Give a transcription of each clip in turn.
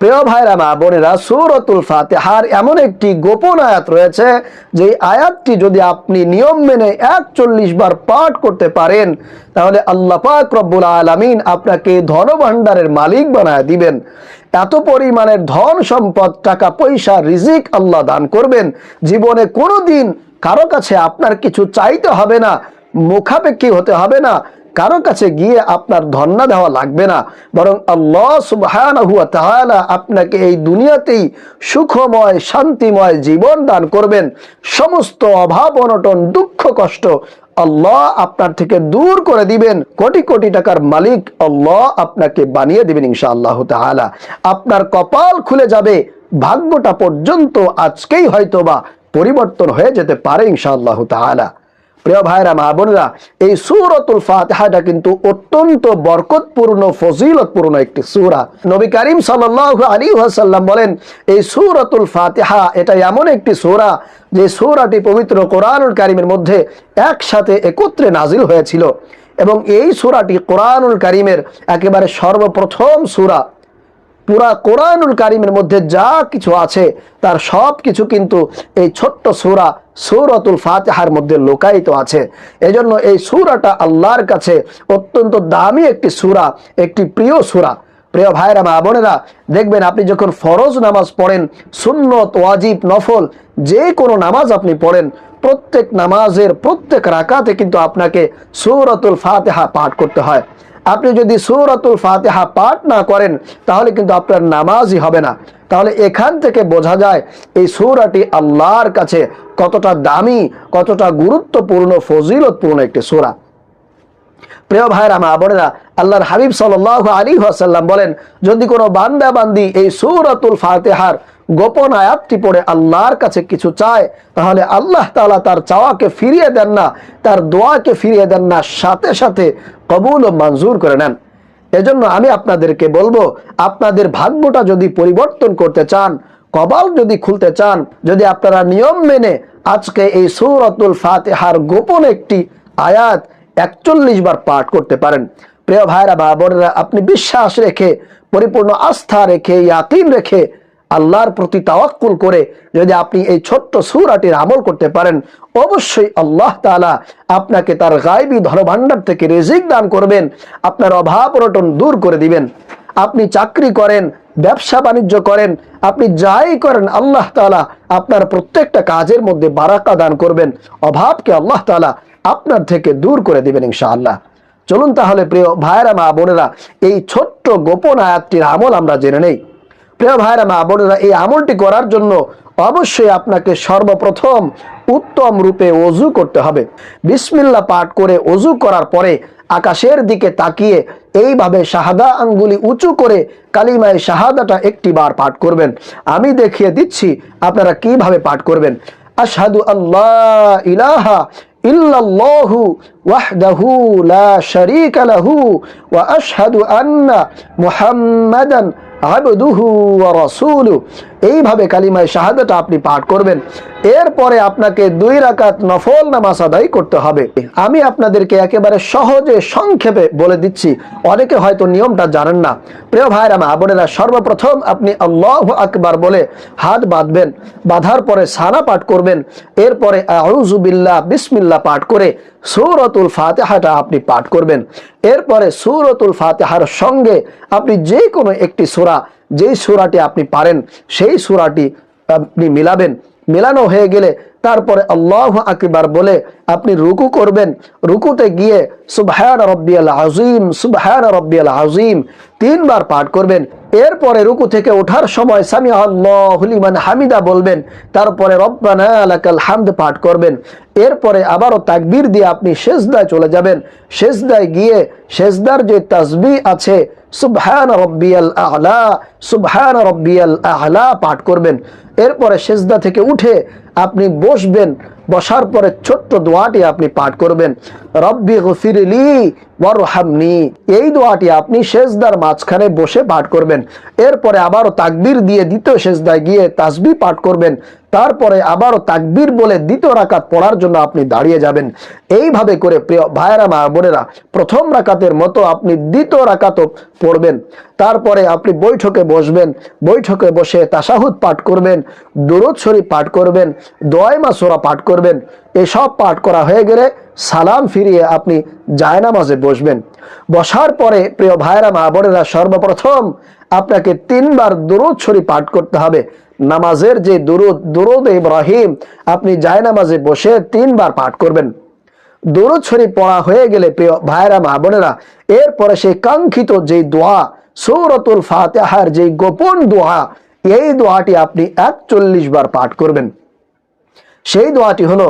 প্রিয় ভাইরা, মা বোনেরা, সুরতুল ফাতেহার এমন একটি গোপন আয়াত রয়েছে যে আয়াতটি যদি আপনি নিয়ম মেনে একচল্লিশ বার পাঠ করতে পারেন, তাহলে আল্লাহ পাক রব্বুল আলমিন আপনাকে ধনভাণ্ডারের মালিক বানায় দিবেন। এত পরিমাণের ধন সম্পদ, টাকা পয়সা, রিজিক আল্লাহ দান করবেন। জীবনে কোনো দিন কারও কাছে আপনার কিছু চাইতে হবে না, মুখাপেক্ষী হতে হবে না। কারও কাছে গিয়ে আপনার ধন্না দেওয়া লাগবে না। বরং আল্লাহ সুবহানাহু ওয়া আপনাকে এই দুনিয়াতেই সুখময়, শান্তিময় জীবন দান করবেন। সমস্ত অভাব, অনটন, দুঃখ, কষ্ট আল্লাহ আপনার থেকে দূর করে দিবেন। কোটি কোটি টাকার মালিক আল্লাহ আপনাকে বানিয়ে দিবেন ইনশাআল্লাহ তাআলা। আপনার কপাল খুলে যাবে। ভাগ্যটা পর্যন্ত আজকেই হয়তোবা পরিবর্তন হয়ে যেতে পারে ইনশাআল্লাহ তাআলা। প্রিয় ভাইরা, মা বোনেরা, এই সুরতুল ফাতেহাটা কিন্তু অত্যন্ত বরকতপূর্ণ, ফজিলতপূর্ণ একটি সূরা। নবী করিম সাল্লাল্লাহু আলাইহি ওয়াসাল্লাম বলেন, এই সুরতুল ফাতেহা এটা এমন একটি সূরা যে সুরাটি পবিত্র কোরআনুল কারিমের মধ্যে একসাথে একত্রে নাজিল হয়েছিল। এবং এই সুরাটি কোরআনুল কারিমের একেবারে সর্বপ্রথম সূরা। পুরা কোরআনুল কারিমের মধ্যে যা কিছু আছে, তার সব কিছু কিন্তু এই ছোট্ট সুরা, সূরাতুল ফাতেহার মধ্যে লোকায়িত আছে। এজন্য এই সুরাটা আল্লাহর কাছে অত্যন্ত দামি একটি সুরা, একটি প্রিয় সুরা। প্রিয় ভাইরা মা বোনেরা, দেখবেন আপনি যখন ফরজ নামাজ পড়েন, সুন্নত, ওয়াজিব, নফল, যে কোনো নামাজ আপনি পড়েন, প্রত্যেক নামাজের প্রত্যেক রাকাতে কিন্তু আপনাকে সূরাতুল ফাতিহা পাঠ করতে হয়। আপনি যদি সূরাতুল ফাতিহা পাঠ না করেন, তাহলে কিন্তু আপনার নামাজই হবে না। তাহলে এখান থেকে বোঝা যায়, এই সূরাটি আল্লাহর কাছে কতটা দামি, কতটা গুরুত্বপূর্ণ, ফজিলতপূর্ণ একটি সূরা। প্রিয় ভাইরা মা বোনেরা, আল্লাহর হাবিব সাল্লাহ আলী আসাল্লাম বলেন, যদি কোনো বান্দা বান্দি এই সূরাতুল ফাতিহার গোপন আয়াতটি পড়ে আল্লাহর কাছে কিছু চায়, তাহলে আল্লাহ তালা তার চাওয়াকে ফিরিয়ে দেন না, তার দোয়াকে ফিরিয়ে দেন না, সাথে সাথে কবুল ও মঞ্জুর করে নেন। এজন্য আমি আপনাদেরকে বলব, আপনাদের ভাগ্যটা যদি পরিবর্তন করতে চান কবাল যদি খুলতে চান, যদি আপনারা নিয়ম মেনে আজকে এই সূরাতুল ফাতিহার গোপন একটি আয়াত একচল্লিশ বার পাঠ করতে পারেন। প্রিয় ভাইরা বা বোনেরা, আপনি বিশ্বাস রেখে, পরিপূর্ণ আস্থা রেখে, ইয়াকিন রেখে আল্লাহর প্রতি তাওয়াক্কুল করে যদি আপনি এই ছোট্ট সূরাটির আমল করতে পারেন, অবশ্যই আল্লাহ তাআলা আপনাকে তার গায়বী ধনভাণ্ডার থেকে রিজিক দান করবেন, আপনার অভাব অনটন দূর করে দিবেন। আপনি চাকরি করেন, ব্যবসা বাণিজ্য করেন, আপনি যাই করেন, আল্লাহ তাআলা আপনার প্রত্যেকটা কাজের মধ্যে বারাকা দান করবেন, অভাবকে আল্লাহ তাআলা আপনার থেকে দূর করে দিবেন ইনশাআল্লাহ। চলুন তাহলে প্রিয় ভাইরা মা বোনেরা, এই ছোট্ট গোপন আয়াতটির আমল আমরা জেনে নেই। প্রিয় ভাইরা মা, বোনেরা, এই আমলটি করার জন্য অবশ্যই আপনাকে সর্বপ্রথম উত্তম রূপে অজু করতে হবে। বিসমিল্লা পাঠ করে অজু করার পরে আকাশের দিকে তাকিয়ে এইভাবে শাহাদা আঙ্গুলি উঁচু করে কালিমায় শাহাদাটা একটি বার পাঠ করবেন। আমি দেখিয়ে দিচ্ছি আপনারা কীভাবে পাঠ করবেন। আশহাদু আল্লাহ ইলাহা ইল্লাল্লাহু ওয়াহদাহু লা শারীকা লাহু ওয়া আশহাদু আন্না মুহাম্মাদান আবদুহু ওয়া রাসূলু। এইভাবে কালিমায়ে শাহাদাটা আপনি পাঠ করবেন। এরপরে আপনাকে দুই রাকাত নফল নামাজ আদায় করতে হবে। আমি আপনাদেরকে একেবারে সহজে সংক্ষেপে বলে দিচ্ছি, অনেকে হয়তো নিয়মটা জানেন না। প্রিয় ভাইরা মা বোনেরা, সর্বপ্রথম আপনি আল্লাহ আকবার বলে হাত বাঁধবেন, বাঁধার পরে সানা পাঠ করবেন, এরপরে আউজুবিল্লাহ বিসমিল্লাহ পাঠ করে সূরাতুল ফাতেহাটা আপনি পাঠ করবেন। এরপরে সূরাতুল ফাতেহার সঙ্গে আপনি যে কোনো একটি সূরা, যেই সূরাটি আপনি পারেন, সেই সূরাটি আপনি মিলাবেন। মেলানো হয়ে গেলে তারপরে আল্লাহ আকবার বলে আপনি রুকু করবেন। রুকুতে গিয়ে সুবহান রব্বিয়াল আজিম সুবহান রব্বিয়াল আজিম তিনবার পাঠ করবেন। এরপরে রুকু থেকে ওঠার সময় সামি আল্লাহ লিমান হামিদা বলবেন। তারপরে রব্বানা লাকাল হামদ পাঠ করবেন। এরপরে আবারও তাকবির দিয়ে আপনি শেষদায় চলে যাবেন। শেষদায় গিয়ে শেষদার যে তাসবি আছে সুবহান রব্বিয়াল আলা সুবহান রব্বিয়াল আলা পাঠ করবেন। এরপরে সেজদা থেকে উঠে আপনি বসবেন, বসার পরে ছোট্ট দোয়াটি আপনি পাঠ করবেন। রব্বি গফিরলি ওয়ারহামনি। এই দোয়াটি আপনি শেষদার মাঝখানে বসে পাঠ করবেন। এরপরে আবারও তাকবীর দিয়ে দ্বিতীয় শেষদায় গিয়ে তাসবি পাঠ করবেন। তারপরে আবারও তাকবীর বলে দ্বিতীয় রাকাত পড়ার জন্য আপনি দাঁড়িয়ে যাবেন। এইভাবে করে প্রিয় ভাইয়েরা, মা বোনেরা, প্রথম রাকাতের মতো আপনি দ্বিতীয় রাকাতও পড়বেন। তারপরে আপনি বৈঠকে বসবেন, বৈঠকে বসে তাসাহুদ পাঠ করবেন, দরুদ শরীফ পাঠ করবেন, দোয়াই মাসোরা পাঠ করবেন, এসব পাঠ করা হয়ে গেলে সালাম ফিরিয়ে আপনি জায়নামাজে বসবেন। বসার পরে প্রিয় ভাইরা মা বোনেরা, সর্বপ্রথম আপনাকে তিনবার দরুদ শরীফ পাঠ করতে হবে। নামাজের যে দুরুদ দুরুদ ইব্রাহিম, আপনি জায়নামাজে বসে তিনবার পাঠ করবেন। দরুদ শরীফ পড়া হয়ে গেলে প্রিয় ভাইরা মা বোনেরা, এরপরে সেই কাঙ্ক্ষিত যে দোয়া সৌরতুল ফাতেহার যে গোপন দোয়া, এই দোয়াটি আপনি একচল্লিশ বার পাঠ করবেন। সেই দোয়াটি হলো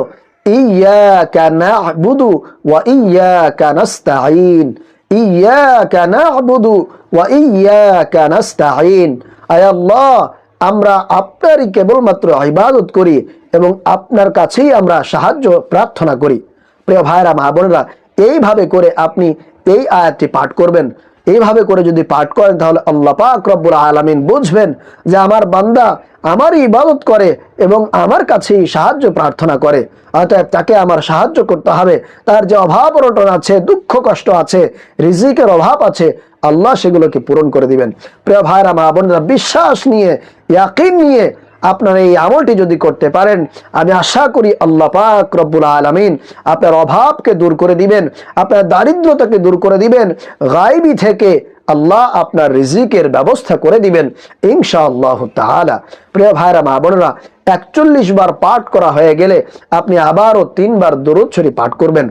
আমরা আপনারই কেবলমাত্র ইবাদত করি এবং আপনার কাছেই আমরা সাহায্য প্রার্থনা করি। প্রিয় ভাইরা মা বোনেরা, এইভাবে করে আপনি এই আয়াতটি পাঠ করবেন। এইভাবে করে যদি পাঠ করেন, তাহলে আল্লাহ পাক রব্বুল আলামিন বুঝবেন যে আমার বান্দা আমারই ইবাদত করে এবং আমার কাছেই সাহায্য প্রার্থনা করে। অতএব তাকে আমার সাহায্য করতে হবে। তার যে অভাব অনটন আছে, দুঃখ কষ্ট আছে, রিজিকের অভাব আছে, আল্লাহ সেগুলোকে পূরণ করে দিবেন। প্রিয় ভাইরা মা বোনেরা বিশ্বাস নিয়ে, ইয়াকিন নিয়ে আপনার এই আমলটি যদি করতে পারেন, আমি আশা করি আল্লাহ পাক রব্বুল আলমিন আপনার অভাবকে দূর করে দিবেন, আপনার দারিদ্রতাকে দূর করে দিবেন গাইবি থেকে আল্লাহ আপনার রিজিকের ব্যবস্থা করে দিবেন ইনশা আল্লাহ তাহলা প্রিয় ভাইরা, মা বোনেরা একচল্লিশ বার পাঠ করা হয়ে গেলে আপনি আবারও তিনবার দরুদ শরীফ পাঠ করবেন।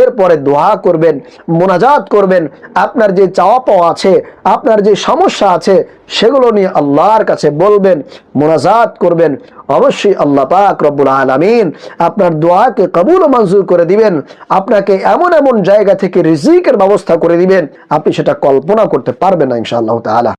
এরপরে দোয়া করবেন, মোনাজাত করবেন। আপনার যে চাওয়া পাওয়া আছে, আপনার যে সমস্যা আছে, সেগুলো নিয়ে আল্লাহর কাছে বলবেন, মোনাজাত করবেন। অবশ্যই আল্লাহ পাক রব্বুল আলামিন আপনার দোয়াকে কবুল মঞ্জুর করে দিবেন। আপনাকে এমন এমন জায়গা থেকে রিজিকের ব্যবস্থা করে দিবেন, আপনি সেটা কল্পনা করতে পারবেন না ইনশাআল্লাহ তাআলা।